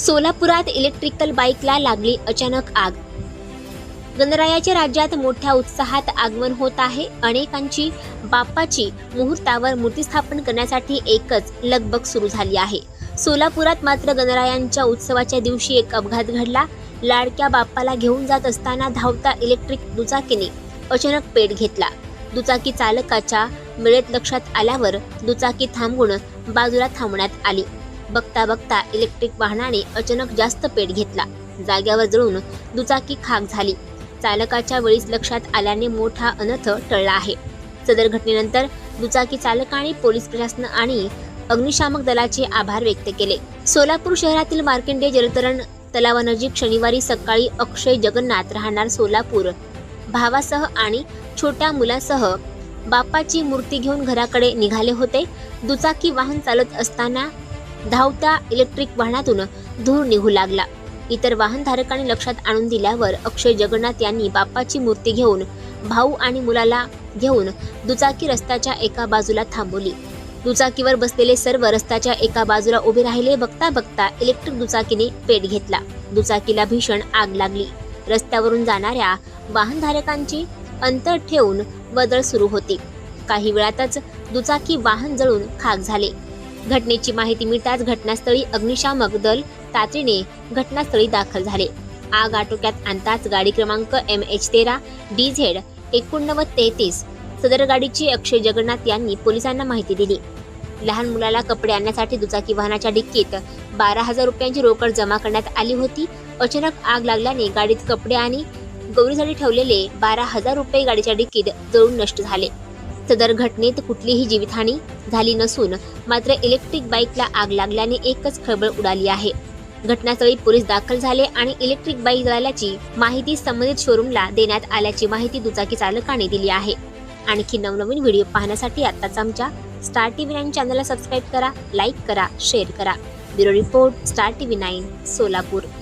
सोलापुरात इलेक्ट्रिकल बाईकला लागली अचानक आग. गणरायाच्या राज्यात मोठ्या उत्साहात आगमन होत आहे. अनेकांची बाप्पाची मुहूर्तावर मूर्ती स्थापन करण्यासाठी एकच लगबग सुरू झाली आहे. सोलापुरात मात्र गणरायांच्या उत्सवाच्या दिवशी एक अपघात घडला. लाडक्या बाप्पाला घेऊन जात असताना धावता इलेक्ट्रिक दुचाकीने अचानक पेट घेतला. दुचाकी चालकाच्या वेळेत लक्षात आल्यावर दुचाकी थांबवून बाजूला थांबण्यात आली. बघता बघता इलेक्ट्रिक वाहनाने अचानक जास्त पेट घेतला. जाग्यावर जळून दुचाकी खाक झाली. चालकाच्या वेळीच लक्षात आल्याने मोठा अनर्थ टळला आहे. सदर घटनेनंतर दुचाकी चालकाने पोलीस प्रशासन आणि अग्निशामक दलाचे आभार व्यक्त केले. सोलापूर शहरातील मार्केंडे जलतरण तलावानजीक शनिवारी सकाळी अक्षय जगन्नाथ राहणार सोलापूर भावासह आणि छोट्या मुलासह बाप्पाची मूर्ती घेऊन घराकडे निघाले होते. दुचाकी वाहन चालत असताना धावत्या इलेक्ट्रिक वाहनातून धूर निघू लागला. इतर वाहनधारकांनी लक्षात आणून दिल्यावर अक्षय जगन्नाथ यांनी बाप्पाची मूर्ती घेऊन भाऊ आणि मुलाला घेऊन दुचाकी रस्त्याच्या एका बाजूला थांबवली. दुचाकीवर बसलेले सर्व रस्त्याच्या एका बाजूला उभे राहिले बघता बघता इलेक्ट्रिक दुचाकीने पेट घेतला. दुचाकीला भीषण आग लागली. रस्त्यावरून जाणाऱ्या वाहनधारकांची अंतर ठेवून बदल सुरू होती. काही वेळातच दुचाकी वाहन जळून खाक झाले. घटनेची माहिती मिळताच घटनास्थळी अग्निशामक दल तातडीने घटनास्थळी दाखल झाले. आग आटोक्यात आणताच गाडी क्रमांक एम एच तेरा डी झेड एकोणनव्वद तेहतीस सदर गाडीची अक्षय जगन्नाथ यांनी पोलिसांना माहिती दिली. लहान मुलाला कपडे आणण्यासाठी दुचाकी वाहनाच्या डिक्कीत बारा हजार रुपयांची रोकड जमा करण्यात आली होती. अचानक आग लागल्याने गाडीत कपडे आणि गौरीसाठी ठेवलेले बारा हजार रुपये गाडीच्या डिक्कीत जळून नष्ट झाले. सदर घटनेत कुठलीही जीवितहानी झाली नसून मात्र इलेक्ट्रिक बाईकला आग लागल्याने एकच खळबळ उडाली आहे. घटनास्थळी पोलीस दाखल झाले आणि इलेक्ट्रिक बाईक जळाल्याची माहिती संबंधित शोरूमला देण्यात आल्याची माहिती दुचाकी चालकाने दिली आहे. आणखी नवनवीन व्हिडिओ पाहण्यासाठी आत्ताच आमच्या स्टार टीव्ही नाईन चॅनलला सबस्क्राईब करा लाईक करा शेअर करा. Bureau report Star TV nine Solapur.